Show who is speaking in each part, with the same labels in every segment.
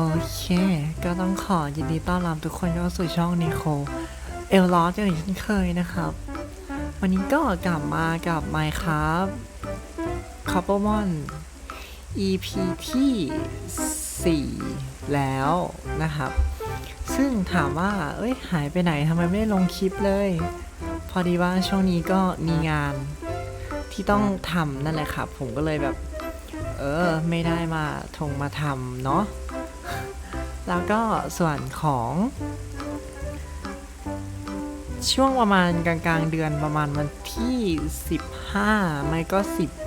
Speaker 1: โอเค ก็ต้องขอยินดีต้อนรับทุกคนเข้าสู่ช่องนิโคเอลลอสอย่างเช่นเคยนะครับ วันนี้ก็กลับมากับ Minecraft c o p p l e m o n EP ที่ 4 แล้วนะครับ ซึ่งถามว่า เอ้ย หายไปไหนทำไมไม่ได้ลงคลิปเลย พอดีว่าช่วงนี้ก็มีงานที่ต้องทำนั่นแหละครับ ผมก็เลยแบบ เออ ไม่ได้มาทงมาทำเนาะ แล้วก็ส่วนของช่วงประมาณกลางๆ เดือนประมาณวันที่ 15 ไม่ก็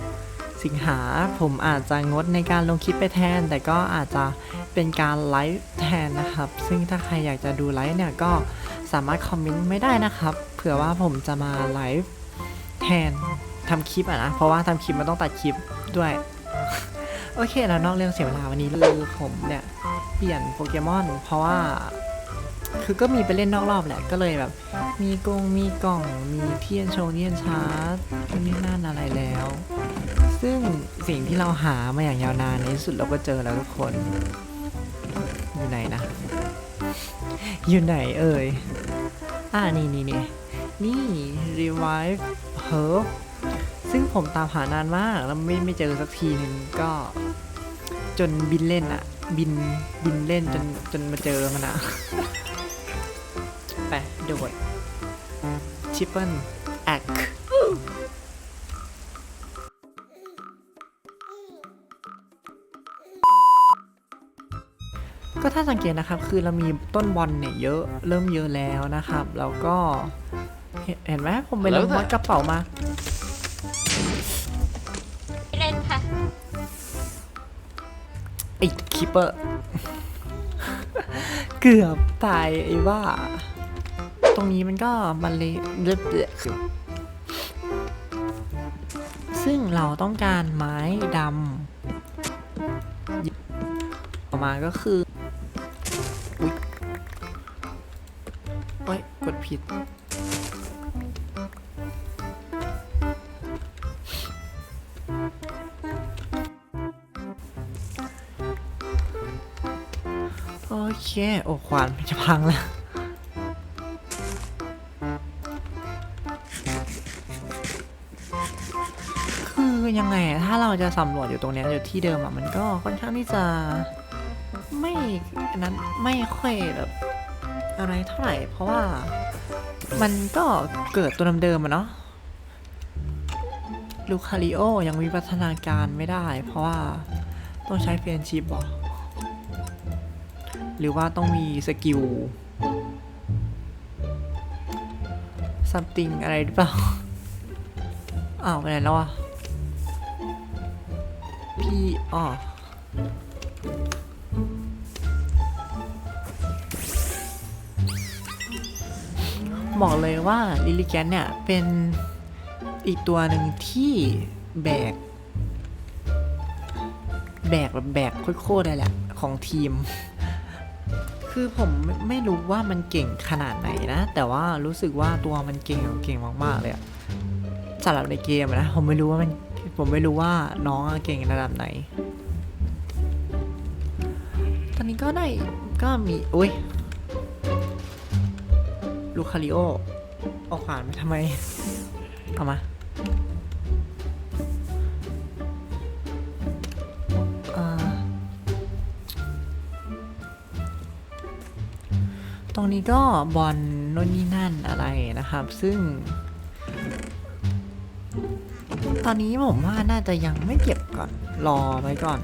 Speaker 1: 10 สิงหาผมอาจจะงดในการลงคลิปไปแทน แต่ก็อาจจะเป็นการไลฟ์แทนนะครับ ซึ่งถ้าใครอยากจะดูไลฟ์เนี่ยก็สามารถคอมเมนต์ไม่ได้นะครับเผื่อว่าผมจะมาไลฟ์แทนทำคลิปอะนะ เพราะว่าทำคลิปมันต้องตัดคลิปด้วย อเคแล้วนอกเรื่องเสียเวลาวันนี้คือผมเนี่ยเปลี่ยนโปเกมอนเพราะว่า คือก็มีไปเล่นนอกรอบแหละ ก็เลยแบบ มีกงมีกล่องมีเทียนโชว์เทียนชาร์จนี่นั่นอะไรแล้ว ซึ่งสิ่งที่เราหามาอย่างยาวนานในที่สุดเราก็เจอแล้วทุกคน อยู่ไหนนะ อยู่ไหนเอ่ย อ่านี่นี่นี่นี่ revive herb ซึ่งผมตามหานานมากแล้วไม่ไม่เจอสักทีนึงก็ จนบินเล่นอะบินบินเล่นจนจนมาเจอมันอะไปโดดชิปเปิลแอคก็ถ้าสังเกตนะครับคือเรามีต้นบอลเนี่ยเยอะเริ่มเยอะแล้วนะครับ แล้วก็ เห็นเห็นไหมผมไปลงวัดกระเป๋ามา
Speaker 2: คิ
Speaker 1: ปเปอร์ เกือบตายไอ้ว่า ตรงนี้มันก็มันเลยเลือดเลือดซึ่งเราต้องการไม้ดำออกมาก็คือ อุ๊ยโอ้ยกดผิด โอเคโอ้ขวานมันจะพังแล้วคือยังไงถ้าเราจะสำรวจอยู่ตรงนี้อยู่ที่เดิมอะมันก็ค่อนข้างที่จะไม่นั้นไม่ค่อยแบบอะไรเท่าไหร่ เพราะว่ามันก็เกิดตัวเดิมๆอะเนาะลูคาริโอยังวิวัฒนาการไม่ได้ เพราะว่าต้องใช้เฟรนชิปหรอ หรือว่าต้องมีสกิล something อะไรหรือเปล่า อ้าวไปไหนแล้วอะ พี่อ๋อบอกเลยว่าลิลิแกนเนี่ย เป็นอีกตัวหนึ่งที่แบก แบกแบบแบกโคตรๆเลยแหละ ของทีม คือผมไม่รู้ว่ามันเก่งขนาดไหนนะ แต่ว่ารู้สึกว่าตัวมันเก่งเก่งมากๆเลยสำหรับในเกมนะ ผมไม่รู้ว่ามันผมไม่รู้ว่าน้องเก่งระดับไหน ตอนนี้ก็ได้ก็มีอุ้ยลูคาริโอเอาขวานทำไม เอามา นี้ก็บอลน่นนี่นั่นอะไรนะครับ ซึ่ง ตอนนี้ผมว่าน่าจะยังไม่เก็บก่อน รอไว้ก่อน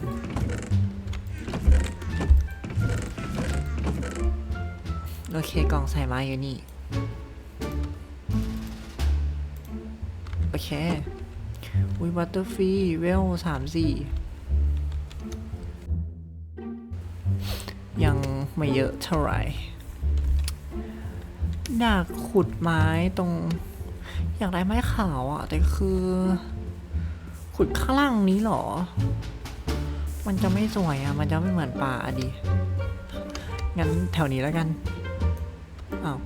Speaker 1: โอเคกล่องใส่ไม้อยู่นี่ โอเควิวัตเตอร์ฟรีเวลสามสี่ยังไม่เยอะเท่าไหร่ อยากขุดไม้ตรง อยากได้ไม้ขาวอะ่ะแต่คือ ขุดข้างล่างนี้เหรอ มันจะไม่สวยอะ่ะมันจะไม่เหมือนป่าอะดิงั้นแถวนี้แล้วกันอ้าว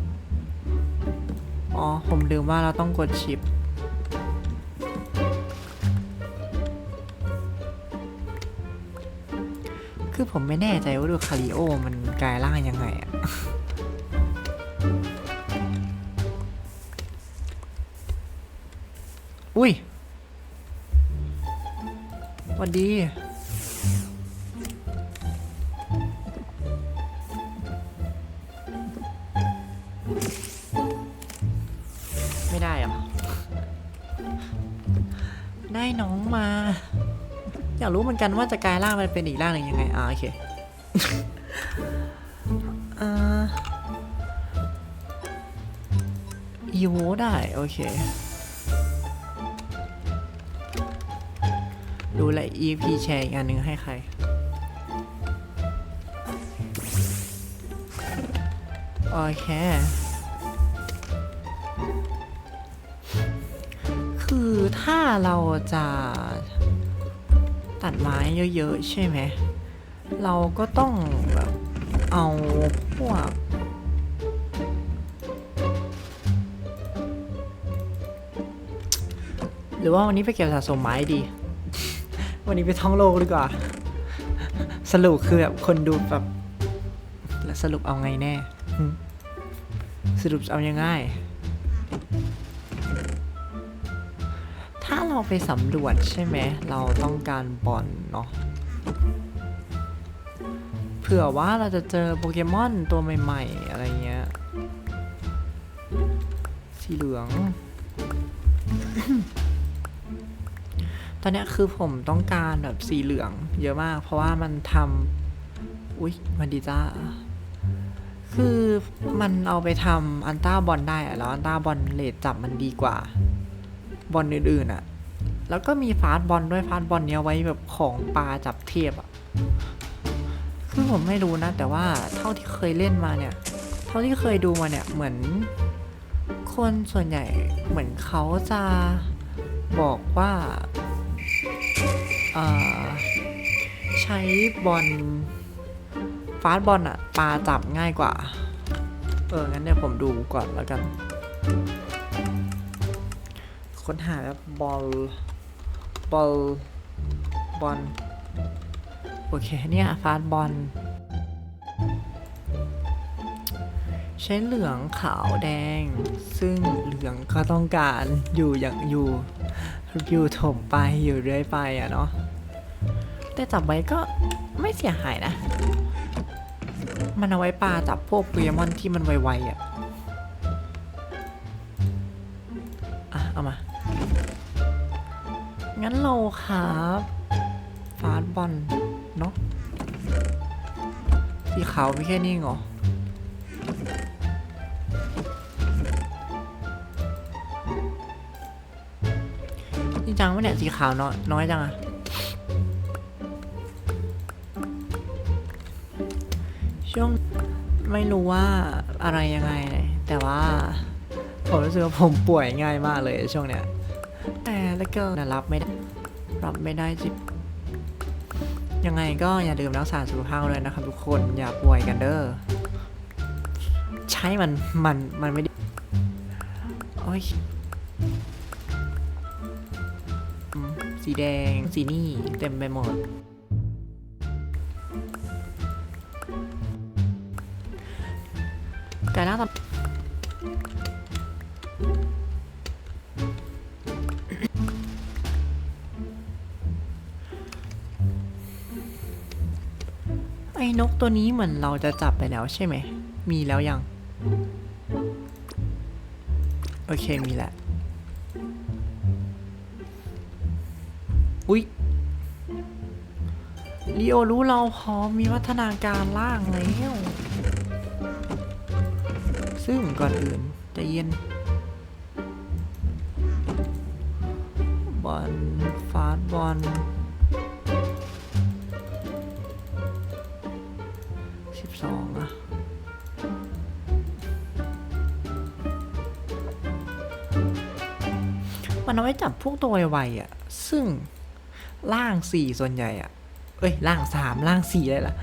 Speaker 1: อ๋อ ผมลืมว่าเราต้องกดชิป คือคือผมไม่แน่ใจว่าดูคาริโอมันกลายร่างยังไงอะ วันดี ไม่ได้เหรอได้น้องมา อยากรู้เหมือนกันว่าจะกลายร่างมันเป็นอีกร่างหนึ่งยังไง อ่าโอเคอ่าอีโวได้ โอเค ดูแล EP แชร์อีกอันหนึ่งให้ใคร โอเค คือถ้าเราจะตัดไม้เยอะๆ ใช่ไหม เราก็ต้องแบบเอาพวกหรือว่าวันนี้ไปเก็บสะสมไม้ดี วันนี้ไปท่องโลกดีกว่า สรุปคือแบบคนดูแบบแล้วสรุปเอาไงแน่ สรุปเอายังไงถ้าเราไปสำรวจใช่ไหม เราต้องการบอลเนาะเผื่อว่าเราจะเจอโปเกมอนตัวใหม่ ๆ อะไรเงี้ย สีเหลือง ตอนนี้คือผมต้องการแบบสีเหลืองเยอะมาก เพราะว่ามันทำอุ๊ยมันดีจ้า คือมันเอาไปทำอันต้าบอลได้แล้วอันต้าบอลเลทจับมันดีกว่า บอลอื่นๆอะแล้วก็มีฟาสบอลด้วยฟาสบอลเนี้ยไว้แบบของปลาจับเทพอะคือผมไม่รู้นะ แต่ว่าเท่าที่เคยเล่นมาเนี่ย เท่าที่เคยดูมาเนี่ยเหมือน คนส่วนใหญ่เหมือนเขาจะบอกว่า ใช้บอลฟาสต์บอลอะปลาจับง่ายกว่า เออ งั้นเดี๋ยวผมดูก่อนแล้วกัน ค้นหาแบบบอล บอล บอล โอเค เนี่ย ฟาสต์บอล ใช้เหลืองขาวแดง ซึ่งเหลืองก็ต้องการอยู่อย่างอยู่ อยู่ถมไปอยู่เรื่อยไปอะเนาะแต่จับไว้ก็ไม่เสียหายนะ มันเอาไว้ปลาจับพวกโปเกมอนที่มันไวๆอะอะ เอามา งั้นเราครับฟาสบอลเนาะสีขาวไม่แค่นี้เหรอ ริงจังวะเนี่ยสีขาวน้อยน้อยจังอะช่วงไม่รู้ว่าอะไรยังไงเลยแต่ว่าผมรู้สึกว่าผมป่วยง่ายมากเลยช่วงเนี้ย แต่แล้วก็นะรับไม่ได้รับไม่ได้จิบยังไงก็อย่าลืมรักษาสุขภาพเลยนะครับทุกคนอย่าป่วยกันเด้อใช่มันมันมันไม่ได้โอ้ย สีแดง สีนี่ เต็มไปหมด แต่น่าจะไอ้นกตัวนี้เหมือนเราจะจับไปแล้วใช่ไหม มีแล้วยัง โอเค มีแล้ว อุ๊ยลีโอรู้เราพร้อมมีวัฒนาการล่างแล้วซึ่งก่อนอื่นใจะเย็นบอลฟาสบอลสิบสองอะมันเอาไว้จับพวกตัวไวๆอะซึ่ง ล่างสี่ส่วนใหญ่อะเอ้ยล่างสามล่างสี่เลยล่ะ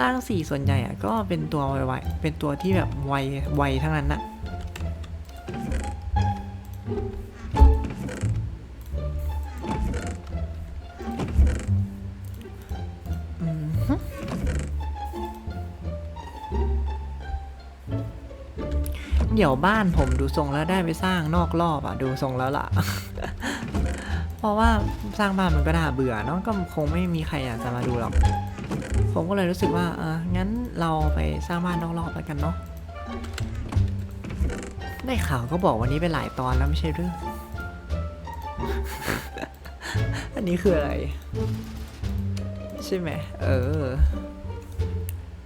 Speaker 1: ล่างสี่ส่วนใหญ่อะก็เป็นตัวไวๆเป็นตัวที่แบบไวไวทั้งนั้นนะเดี๋ยวบ้านผมดูทรงแล้วได้ไปสร้างนอกรอบอะดูทรงแล้วล่ะ เพราะว่าสร้างบ้านมันก็น่าเบื่อเนาะก็คงไม่มีใครอยากจะมาดูหรอก ผมก็เลยรู้สึกว่าเอองั้นเราไปสร้างบ้านนอกรอบแล้วกันเนาะได้ข่าวก็บอกวันนี้เป็นหลายตอนแล้วไม่ใช่หรือ อันนี้คืออะไร ใช่ไหมเออ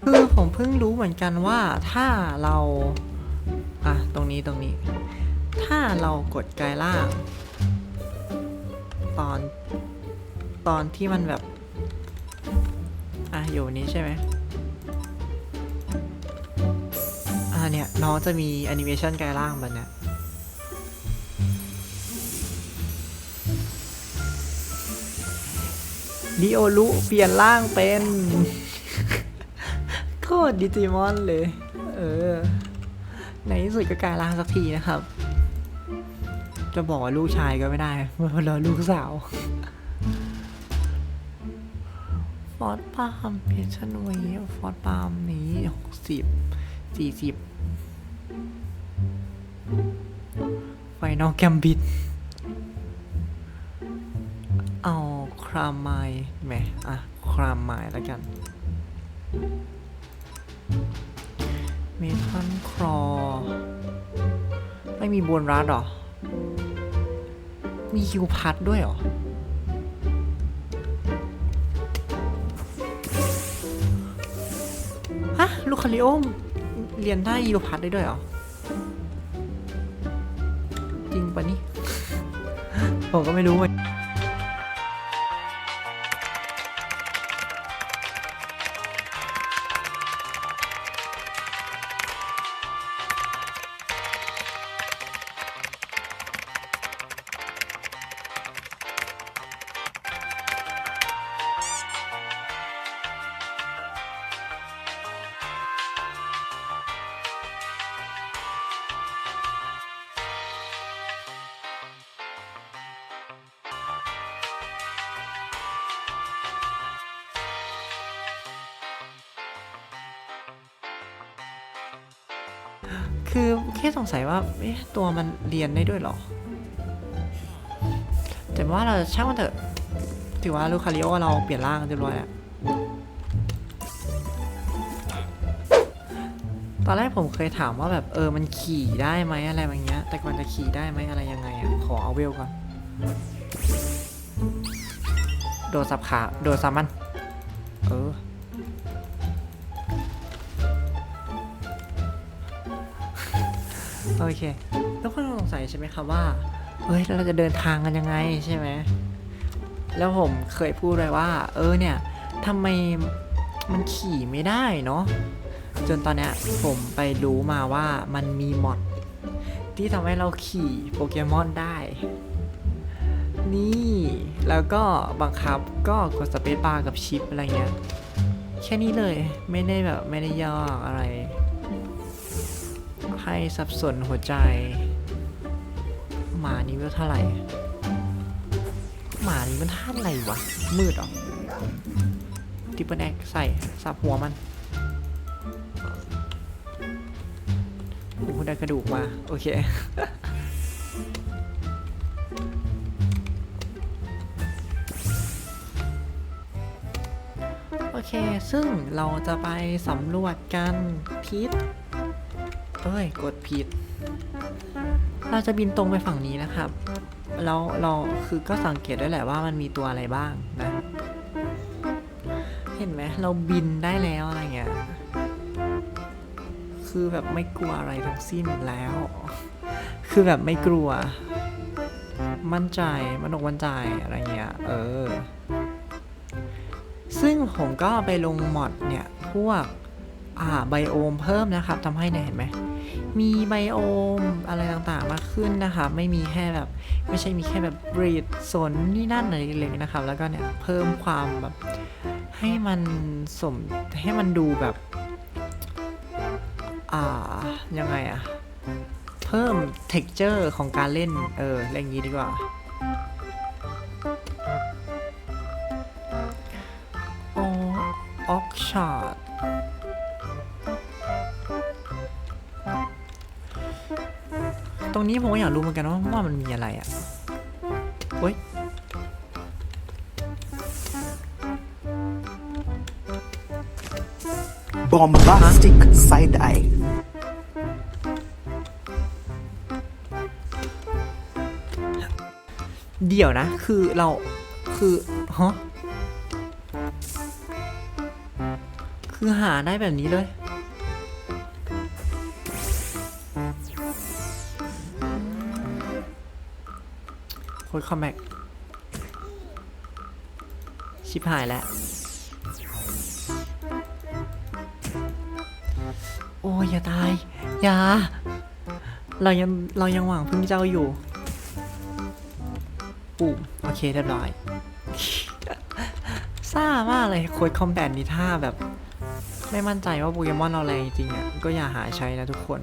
Speaker 1: คือผมเพิ่งรู้เหมือนกันว่าถ้าเรา อะ ตรงนี้ตรงนี้ ถ้าเรากดกายล่าง ตอน ตอนที่มันแบบ อะ อยู่นี้ใช่ไหมอ่าเนี่ย น้องจะมีแอนิเมชันกายล่างแบบเนี้ยดิโอลุเปลี่ยนร่างเป็นโคตรดิจิมอนเลย เออ ในที่สุดก็กลายร่างสักทีนะครับ จะบอกว่าลูกชายก็ไม่ได้เพราะเราลูกสาวฟอสปาล์มเพชรนวีฟอสปาล์มนี้หกสิบสี่สิบไฟนอลแกมบิดเอาครามไมล์ไหมอะ ครามไมล์แล้วกัน เมทัลครอ ไม่มีบนรัดหรอ มีคิวพัดด้วยเหรอ ฮะ ลูกคาริโอม เรียนได้ยูพัดได้ด้วยเหรอ จริงปะนี่ ผมก็ไม่รู้เหมือน คือแค่สงสัยว่าเอ๊ะตัวมันเรียนได้ด้วยหรอ แต่ว่าเราช่างมันเถอะ ถือว่าลูคาริโอเราเปลี่ยนร่างเรียบร้อยแล้วตอนแรกผมเคยถามว่าแบบเออมันขี่ได้ไหมอะไรแบบเงี้ย แต่ก่อนจะขี่ได้ไหมอะไรยังไงอะ ขอเอาเวลก่อน โดดสับขา โดดสับมัน โอเค แล้วคนสงสัยใช่ไหมครับว่า เฮ้ยเราจะเดินทางกันยังไงใช่ไหม แล้วผมเคยพูดเลยว่า เออเนี่ยทำไมมันขี่ไม่ได้เนาะ จนตอนเนี้ยผมไปรู้มาว่ามันมีมอดที่ทำให้เราขี่โปเกมอนได้ นี่แล้วก็บังคับก็กดสเปซบาร์กับชิปอะไรเงี้ย แค่นี้เลยไม่ได้แบบไม่ได้ยากอะไร ให้สับสนหัวใจ หมานี้เวลเท่าไหร่ หมานี้มันท่าอะไรวะ มืดเหรอทิปเปิลแอคใส่สับหัวมันโอ้ได้กระดูกมา โอเคโอเค ซึ่งเราจะไปสำรวจกันทิศ เอ้ย กดผิด เราจะบินตรงไปฝั่งนี้นะครับ แล้วเราคือก็สังเกตด้วยแหละว่ามันมีตัวอะไรบ้างนะ เห็นไหมเราบินได้แล้วอะไรเงี้ย คือแบบไม่กลัวอะไรทั้งสิ้นแล้ว คือแบบไม่กลัว มั่นใจ มันอกมั่นใจอะไรเงี้ย เออ ซึ่งผมก็ไปลงมอดเนี่ย พวกอ่าไบโอมเพิ่มนะครับทำให้เนี่ยเห็นไหม มีไบโอมอะไรต่างๆมากขึ้นนะครับไม่มีแค่แบบ ไม่ใช่มีแค่แบบบรีดสนนี่นั่นอะไรเล็กๆนะครับแล้วก็เนี่ยเพิ่มความแบบให้มันสมให้มันดูแบบ อ่า ยังไงอะเพิ่ม texture ของการเล่น เออเรียกอย่างนี้ดีกว่าอออกชาร์ด ตรงนี้ผมก็อยากรู้เหมือนกันว่าว่ามันมีอะไรอะเฮ้ย
Speaker 3: bombastic side eye.
Speaker 1: เดี๋ยวนะ คือเราคือฮะคือหาได้แบบนี้เลย ดคอมแบ็กชิบหายแล้ว โอ้ยอย่าตาย อย่า เรายัง เรายังหวังพึ่งเจ้าอยู่ปุ่โอเคเรียบร้อยซ่ามากเลยโค้ดคอมแบทนี้ถ้าแบบ ไม่มั่นใจว่าโปเกมอนเราแรงจริงๆอะก็อย่าหาใช้นะทุกคน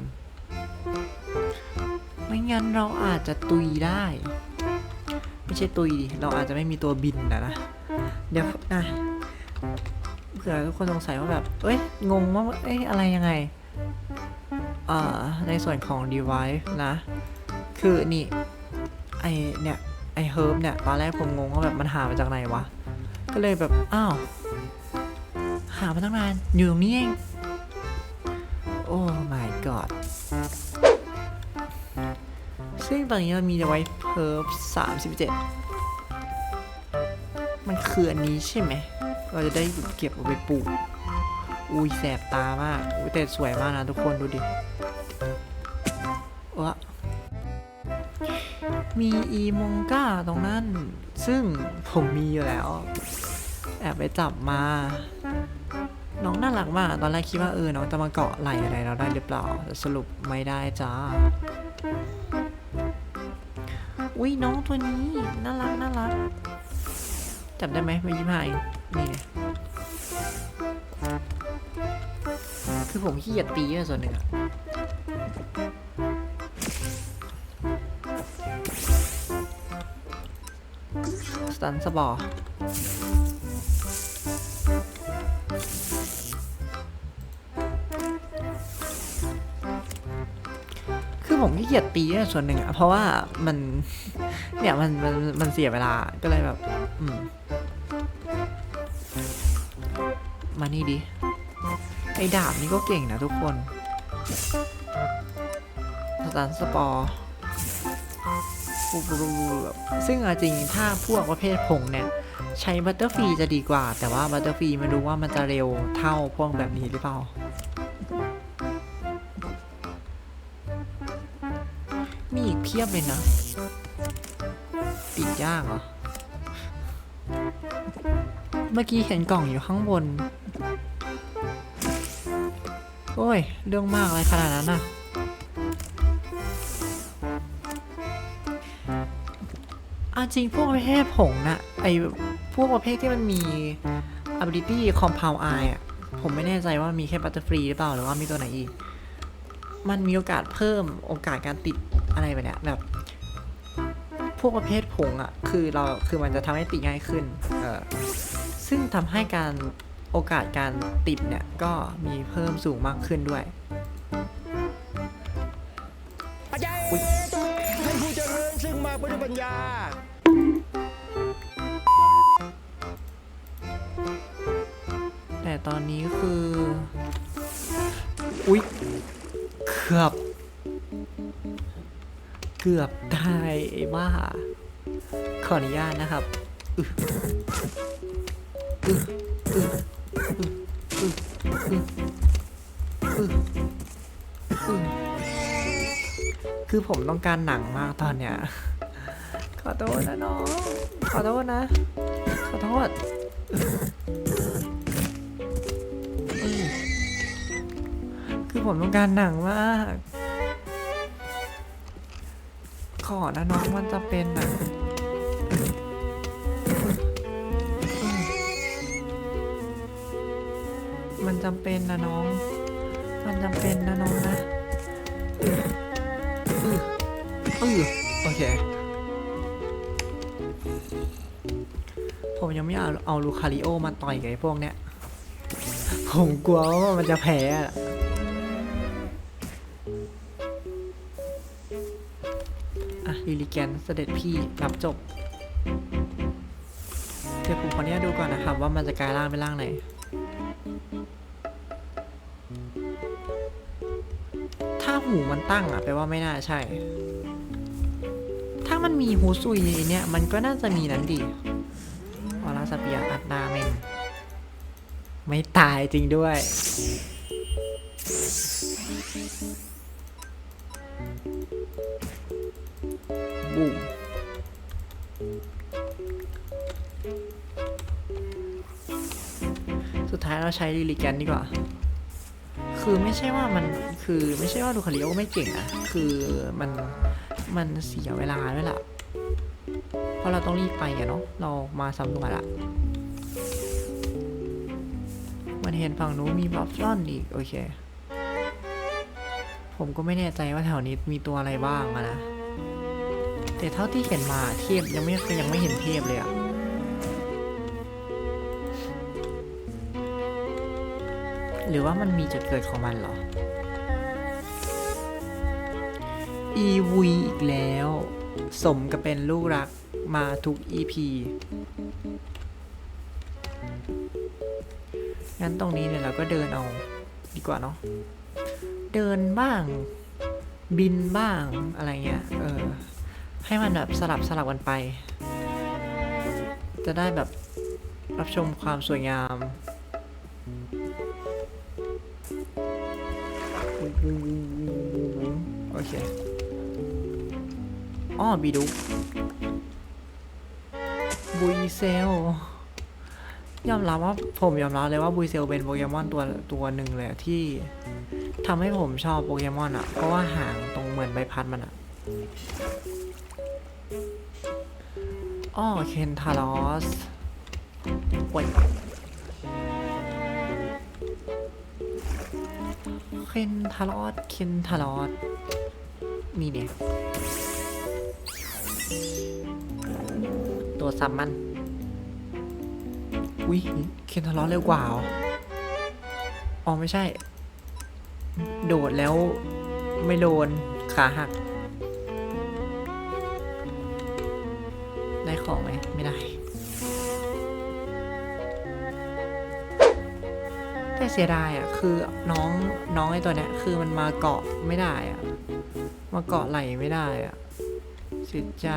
Speaker 1: ไม่งั้นเราอาจจะตุยได้ ไม่ใช่ตุยดิเราอาจจะไม่มีตัวบินนะนะเดี๋ยวนะเผื่อทุกคนสงสัยว่าแบบเอ้ยงงว่าเอ้ยอะไรยังไงอ่าในส่วนของ device นะ คือนี่ไอเนี่ยไอเฮิร์บเนี่ยตอนแรกผมงงว่าแบบมันหามาจากไหนวะ ก็เลยแบบ อ้าว หามาตั้งนานอยู่ตรงนี้เอง โอ้ my god ตอนนี้เรามีเอาไว้เฮิร์บ37มันคืออันนี้ใช่ไหม เราจะได้เก็บเอาไปปลูก อุ้ยแสบตามาก อุ้ยแต่สวยมากนะทุกคนดูดิวะมีอีมงก้าตรงนั้น ซึ่งผมมีอยู่แล้ว แอบไปจับมา น้องน่ารักมาก ตอนแรกคิดว่าเออ น้องจะมาเกาะไหลอะไรเราได้หรือเปล่าแต่สรุปไม่ได้จ้า อุ้ยน้องตัวนี้น่ารักน่ารักจับได้ไหมไม่ยิ้มให้นี่ไงคือผมขี้เกียจตีด้วยส่วนหนึ่งอะสตันสบอร์คือผมขี้เกียจตีส่วนหนึ่งอะเพราะว่ามัน เนี่ยมันมันมันเสียเวลาก็เลยแบบ อืม มานี่ดิ ไอ้ดาบนี่ก็เก่งนะทุกคนสตันสปอร์ปูปูปูแบบซึ่งจริงถ้าพวกประเภทผงเนี่ย ใช้บัตเตอร์ฟรีจะดีกว่า แต่ว่าบัตเตอร์ฟรีไม่รู้ว่ามันจะเร็วเท่าพวกแบบนี้หรือเปล่ามีอีกเพียบเลยนะ ติดยากเหรอ เมื่อกี้เห็นกล่องอยู่ข้างบน โอ้ย เรื่องมากอะไรขนาดนั้นน่ะ อาจริงพวกประเภทผงน่ะไอพวกประเภทที่มันมี ability compound eye อะผมไม่แน่ใจว่ามีแค่บัตเตอร์ฟรีหรือเปล่า หรือว่ามีตัวไหนอีก มันมีโอกาสเพิ่มโอกาสการติดอะไรแบบเนี้ยแบบ พวกประเภทผงอะคือเราคือมันจะทำให้ติดง่ายขึ้นเออซึ่งทำให้การโอกาสการติดเนี่ยก็มีเพิ่มสูงมากขึ้นด้วย
Speaker 4: อาจารย์ให้ผู้เจริญซึ่งมากไปด้วยปัญญา
Speaker 1: แต่ตอนนี้คือ อุ๊ยเกือบ เกือบตายไอ้บ้า ขออนุญาตนะครับคือผมต้องการหนังมากตอนเนี้ย ขอโทษนะน้อง ขอโทษนะ ขอโทษคือผมต้องการหนังมาก ขอนะน้องมันจะเป็นอะมันจำเป็นนะน้อง มันจำเป็นนะน้องนะอืออืออือโอเค ผมยังไม่เอาเอาลูคาริโอมาต่อยกับไอ้พวกเนี้ย ผมกลัวว่ามันจะแพ้อะ แกนเสด็จพี่รับจบ เดี๋ยวผมขออนุญาตดูก่อนนะครับ ว่ามันจะกลายร่างเป็นร่างไหนถ้าหูมันตั้งอะแปลว่าไม่น่าใช่ ถ้ามันมีหูซุยเนี่ยมันก็น่าจะมีนั้นดิออราสเปียอัดนาเมนไม่ตายจริงด้วย เราใช้ลิลิแกนดีกว่า คือไม่ใช่ว่ามันคือไม่ใช่ว่าดูคาริโอไม่เก่งอะคือมันมันเสียเวลาด้วยล่ะ เพราะเราต้องรีบไปอะเนาะเรามาสำรวจอะมันเห็นฝั่งนู้นมีบัฟฟลอนอีก โอเค ผมก็ไม่แน่ใจว่าแถวนี้มีตัวอะไรบ้างนะ แต่เท่าที่เห็นมาเทพยังไม่ยังไม่เห็นเทพเลยอะ หรือว่ามันมีจุดเกิดของมันเหรอ อีวีอีกแล้ว สมกับเป็นลูกรักมาทุก EP งั้นตรงนี้เนี่ยเราก็เดินเอาดีกว่าเนาะ เดินบ้าง บินบ้างอะไรเงี้ย เออ ให้มันแบบสลับสลับกันไป จะได้แบบรับชมความสวยงาม เคอ้อบีดุบุยเซลยอมรับว่าผมยอมรับเลยว่าบุยเซลเป็นโปเกมอนตัวตัวหนึ่งเลยที่ทำให้ผมชอบโปเกมอนอะ เพราะว่าหางตรงเหมือนใบพัดมันอะอ้อเคนทารอสโอ้ยเคนทารอสเคนทารอส นี่เนี่ยตัวซับมัน อุ้ยเคนทารอสเร็วกว่าเหรออ๋อไม่ใช่ โดดแล้วไม่โดนขาหัก ได้ของไหมไม่ได้ แต่เสียดายอะ คือน้องน้องไอ้ตัวเนี้ยคือมันมาเกาะไม่ได้อะ มาเกาะไหลไม่ได้อะเสียใจ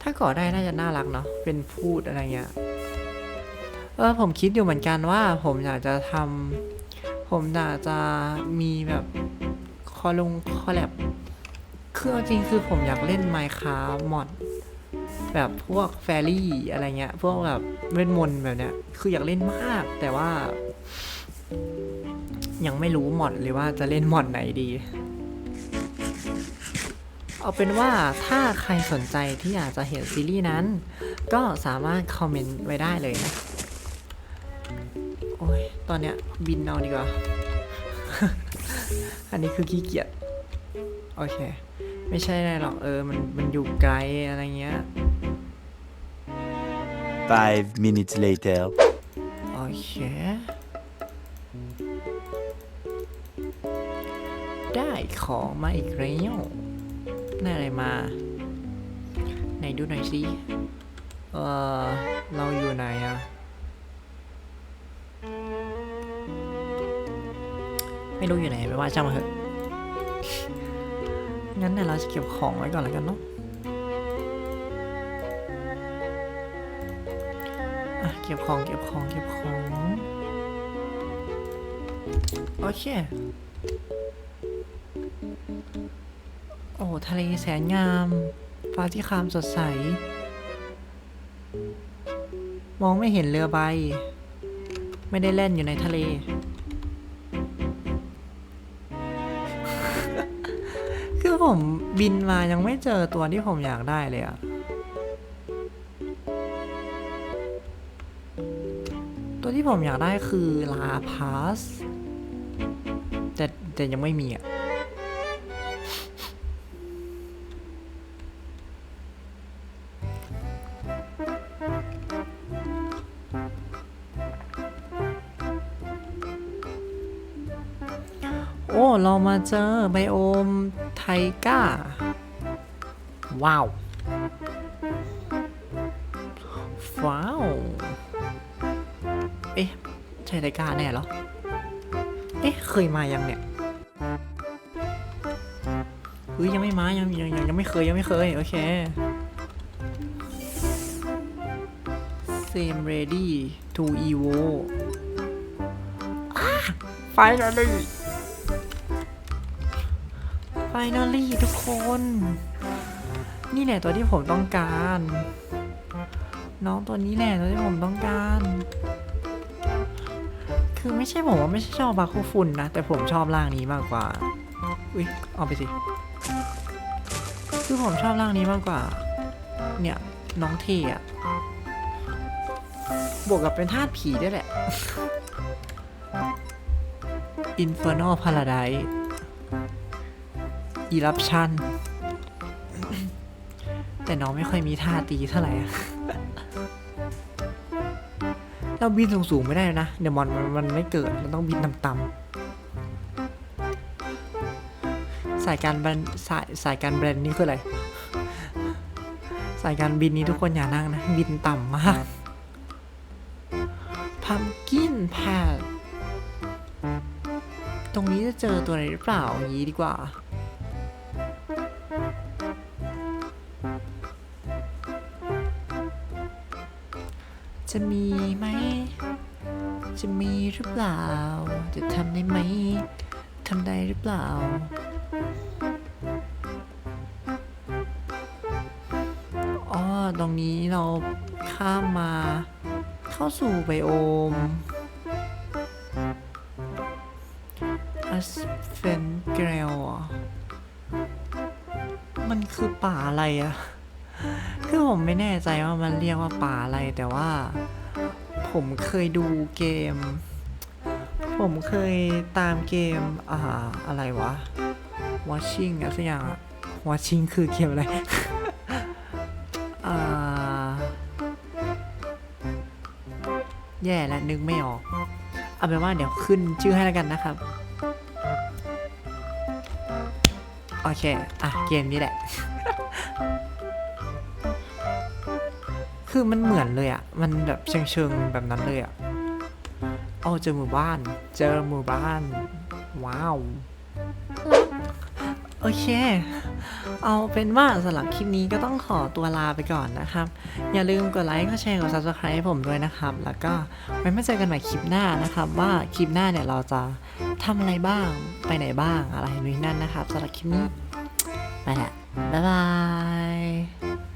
Speaker 1: ถ้าเกาะได้น่าจะน่ารักเนาะเป็นพูดอะไรเงี้ยเออผมคิดอยู่เหมือนกันว่า ผมอยากจะทำผมอยากจะมีแบบคอลงคอแลบคือจริงคือผมอยากเล่น Minecraft มอดแบบพวกแฟรี่อะไรเงี้ย พวกแบบเวทมนต์แบบเนี้ย คืออยากเล่นมาก แต่ว่า ยังไม่รู้มอดเลยว่าจะเล่นมอดไหนดี เอาเป็นว่าถ้าใครสนใจที่อยากจะเห็นซีรีส์นั้น ก็สามารถคอมเมนต์ไว้ได้เลยนะ โอ้ย ตอนเนี้ยบินเอาดีกว่า อันนี้คือขี้เกียจ โอเค ไม่ใช่อะไรหรอกเออ มันมันอยู่ไกลอะไรเงี้ย
Speaker 5: Five minutes later.
Speaker 1: โอเค ได้ของมาอีกแล้ว ได้อะไรมา ไหนดูหน่อยสิ เออเราอยู่ไหนอะไม่รู้อยู่ไหนไม่ว่าช่างมาเถอะงั้นเนี่ยเราจะเก็บของไว้ก่อนแล้วกันเนาะะเก็บของเก็บของเก็บของโอเค โอ้ทะเลแสนงาม ฟ้าที่คามสดใส มองไม่เห็นเรือใบ ไม่ได้เล่นอยู่ในทะเล คือผมบินมายังไม่เจอตัวที่ผมอยากได้เลยอะตัวที่ผมอยากได้คือลาพาสแต่แต่ยังไม่มีอะ มาเจอไบโอมไทก้า ว้าว ว้าว เอ๊ะ ใช่รายการแน่เหรอ เอ๊ะ เคยมายังเนี่ยเฮ้ยยังไม่มา ยังยังยังยังไม่เคยยังไม่เคย โอเค same ready to evo อ่ะ finally finally ทุกคน นี่แหละตัวที่ผมต้องการ น้องตัวนี้แหละตัวที่ผมต้องการ คือไม่ใช่ผมว่าไม่ใช่ชอบบาคูฟุนนะ แต่ผมชอบร่างนี้มากกว่า อุ้ยเอาไปสิ คือผมชอบร่างนี้มากกว่า เนี่ย น้องเทอะบวกกับเป็นธาตุผีด้วยแหละ Infernal Paradise Eruption แต่น้องไม่ค่อยมีท่าตีเท่าไหร่อะเราบินสูงๆไม่ได้นะ เดี๋ยวมอนมันมันไม่เกิด มันต้องบินต่ำๆสายการบันสายสายการแบรนด์นี่คืออะไร สายการบินนี้ทุกคนอย่านั่งนะ บินต่ำมากพัมกินแพดตรงนี้จะเจอตัวอะไรหรือเปล่าอย่างนี้ดีกว่า จะมีไหม จะมีหรือเปล่า จะทำได้ไหม ทำได้หรือเปล่า อ๋อ ตรงนี้เราข้ามมาเข้าสู่ไบโอมอัสเฟนเกรลมันคือป่าอะไรอะ ผมไม่แน่ใจว่ามันเรียกว่าป่าอะไรแต่ว่า ผมเคยดูเกม ผมเคยตามเกมอ่าอะไรวะ watching อะไรสักอย่างอะ watching คือเกมอะไรอ่าแย่แล้วนึกไม่ออกเอาเป็นว่าเดี๋ยวขึ้นชื่อให้แล้วกันนะครับ โอเค อะ เกมนี้แหละ คือมันเหมือนเลยอะ่ะ มันแบบเชิงเชิงๆแบบนั้นเลยอะ่ะเอาเจอหมู่บ้าน เจอหมู่บ้าน ว้าว โอเค เอาเป็นว่าสำหรับคลิปนี้ก็ต้องขอตัวลาไปก่อนนะครับ อย่าลืมกดไลค์กดแชร์กด subscribe ให้ผมด้วยนะครับ แล้วก็ไว้มาเจอกันใหม่คลิปหน้านะครับ ว่าคลิปหน้าเนี่ยเราจะทำอะไรบ้าง ไปไหนบ้างอะไรนู่นนนั่นนะครับสำหรับคลิปนี้ไปละบ๊ายบาย